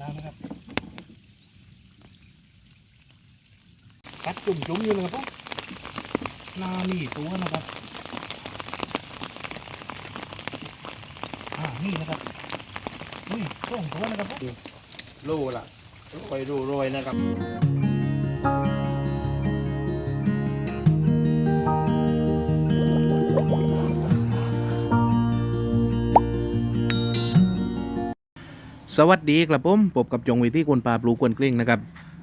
ล้วนะครับกัดจุ่มจุ่มๆอยู่นะครับผมนานี่ตัวนะครับอ่านี่นะครับอุ้ยส่งตัวนะครับผมโลละค่อยดูโรยนะครับ สวัสดีครับผมพบกับจงวิธีคนปลาปลูกวนกลิ้งนะครับ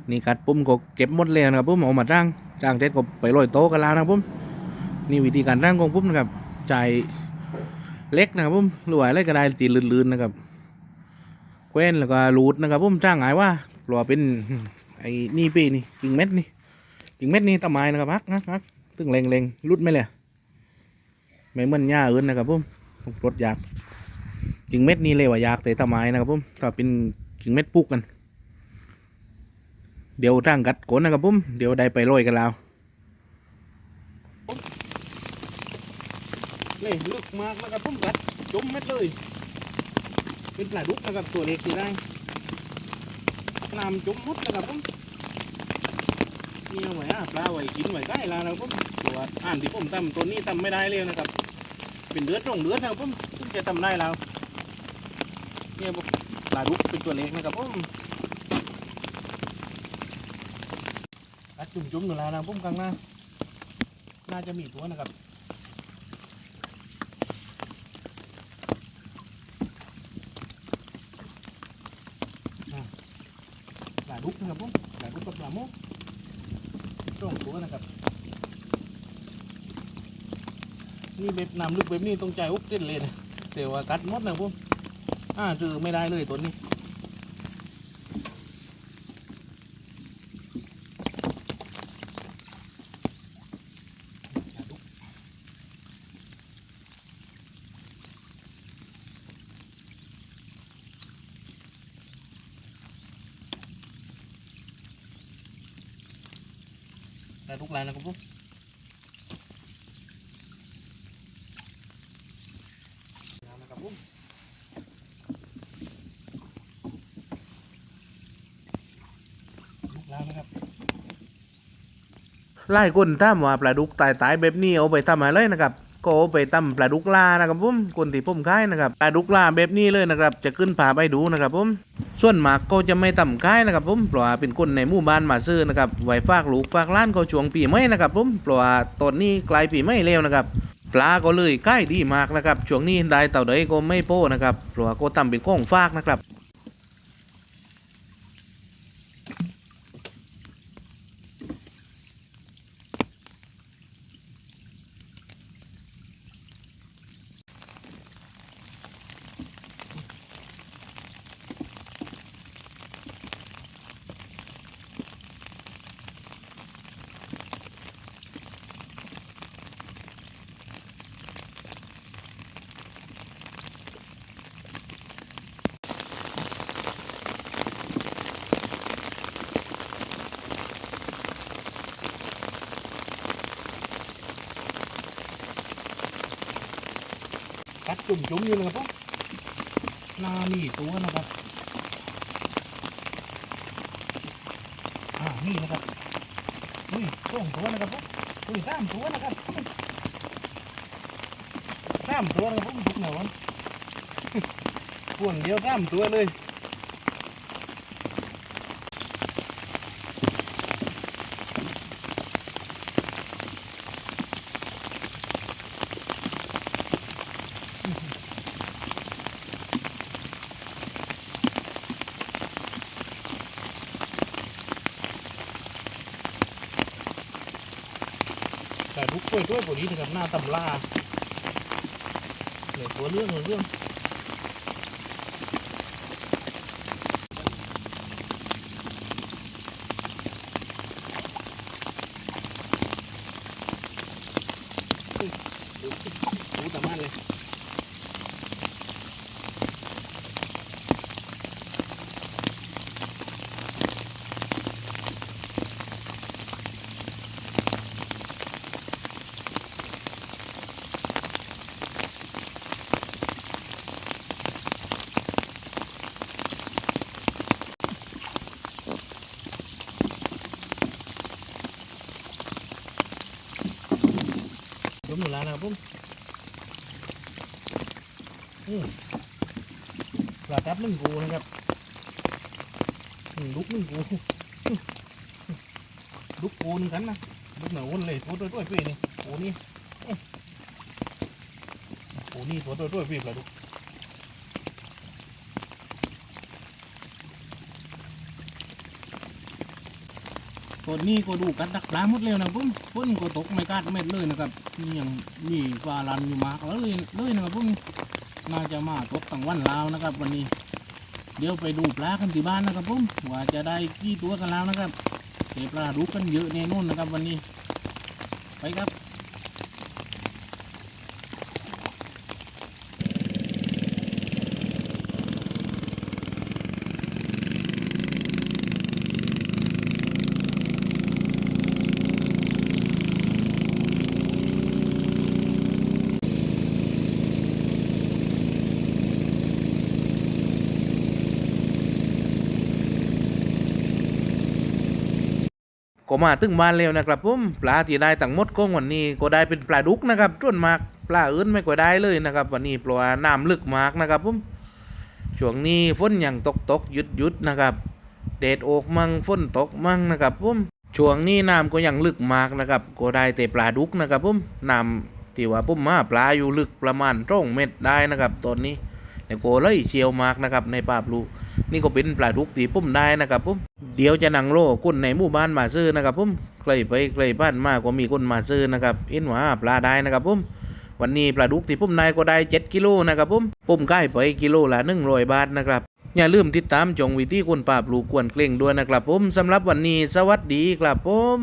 นี่กัดปุ้มก็เก็บหมดแล้วนะครับผมเอามาร่างจ้างเด็ดก็ไปลอยโต๊ะกันแล้วนะครับผมนี่วิธีการร่างของผมนะครับใจเล็กนะครับผมรว่าอะไรก็ได้ตีลื่นๆนะครับแควนแล้วก็รูดนะครับผมจ้างหายว่าปลัวเป็นไอ้นี่ปีนี่กิ่งเม็ดนี่กิ่งเม็ดนี่ตะไม้นะครับฮักฮักฮักตึงเล็งเล็งรุดไหมเลยไม่เหมือนหญ้าอื่นนะครับผมต้องปลดยาก กิ่งเม็ดนี่เลยว่ายากแต่ตะไม้นะครับผมถ้าเป็นกิ่งเม็ดปุกกัน เดี๋ยวร่างกัดกนนะครับผมเดี๋ยวได้ไปโรยกันแล้วนี่ลึกมากนะครับผมกัดจมเม็ดเลย เป็นปลาดุกนะครับตัวเล็กที่ได้น้ำจมมดนะครับผมเนี่ยไว้อะปลาไว้กินไว้ใกล้แล้วนะครับผมตัวอ่านที่ผมทำตัวนี้ทำไม่ได้เลยนะครับ เป็นเดือดตรงเดือดนะครับผมถึงจะทำได้แล้ว เนี่ยปลาดุกเป็นตัวเล็กนะครับผมกัดจุ่มๆอยู่แล้วนะผมกลางหน้าน่าจะมีตัวนะครับปลาดุกนะครับผมปลาดุกกับปลาโมกตรงตัวนะครับนี่เบ็ดน้ำลึกแบบนี้ต้องใจอุกเต้นเลยนะแต่ว่ากัดมดนะครับผม อ่าจือไม่ได้เลยตัวนี้ได้ทุกรายนะครับผมเอานะครับผม แล้วนะครับ ไล่คนถ้ามว่าปลาดุกตายตายแบบนี้เอาไปทำอะไรนะครับก็เอาไปทำปลาดุกลานะครับผมคนที่ผมขายนะครับปลาดุกลาแบบนี้เลยนะครับ จะขึ้นผาไปดูนะครับผมส่วนมากก็จะไม่ทำขายนะครับผมเพราะว่าเป็นคนในหมู่บ้านมาซื้อนะครับไว้ฝากลูกฝากล้านก็ช่วงปีใหม่นะครับผมเพราะว่าตอนนี้ใกลายปีใหม่แล้วนะครับปลาก็เลยใกล้ดีมากนะครับช่วงนี้ได้เต่าใดก็ไม่โป้นะครับเพราะว่าก็ทำเป็นของฝากนะครับ จุ่มจุ่มอยู่นะครับผมนานี่ตัวนะครับอ่านี่นะครับอุ้ยสองตัวนะครับผมอุ้ยสามตัวนะครับสามตัวนะครับผมทุกหนอนพวงเดียวสามตัวเลย กล้วยกล้วยพวกนี้นะครับหน้าตำลาเหลือตัวเรื่องเรื่องดูตามมันเลย ผมอืมปลาจับหนึ่งกูนะครับหลุกหนึ่งกูลุกกูนึงกันนะลุกหนึ่งวนเลยตัวด้วตัวพี่นี่โอ้นี่โอ้นี่ตัวด้วตัวพี่ปลาดุก ตัวนี้ก็ดูกัดดักปลาหมดเลยนะผมพุ่นก็ตกไม่กัดเม็ดเลยนะครับนี่ยังมีปลารันอยู่มากเลยเลยนะครับผมน่าจะมาตกตั้งวันลาวนะครับ วันนี้ เดี๋ยวไปดูปลากันที่บ้านนะครับผมว่าจะได้กี่ตัวกันแล้วนะครับเก็บปลาดูกันเยอะแน่นอนนะครับ วันนี้ ไปครับ ก็มาถึงบ้านแล้วนะครับผมปลาที่ได้ตั้งหมดก็วันนี้ก็ได้เป็นปลาดุกนะครับส่วนมากปลาอื่นไม่ก็ได้เลยนะครับ วันนี้เพราะว่าน้ำลึกมากนะครับผมช่วงนี้ฝนยังตกตกหยุดหยุดนะครับแดดออกมั่งฝนตกมั่งนะครับผมช่วงนี้น้ำก็ยังลึกมากนะครับก็ได้แต่ปลาดุกนะครับผมน้ำที่ว่าผมมาปลาอยู่ลึกประมาณร่องเม็ดได้นะครับตอนนี้แต่ก็เลยเชียวมากนะครับในปาบลูนี่ก็เป็นปลาดุกที่ผมได้นะครับผม เดี๋ยวจะนั่งโลกุ้นในหมู่บ้านมาซื้อนะครับผมใครไปใครบ้านมากก็มีคนมาซื้อนะครับเห็นว่าปลาได้นะครับผมวันนี้ปลาดุกที่ผมนายก็ได้ 7 กิโลนะครับผมผมใกล้ไปกิโลละ100บาทนะครับอย่าลืมติดตามจงวิธีคนปราบลูกกวนเกรงด้วยนะครับผมสำหรับวันนี้สวัสดีครับผม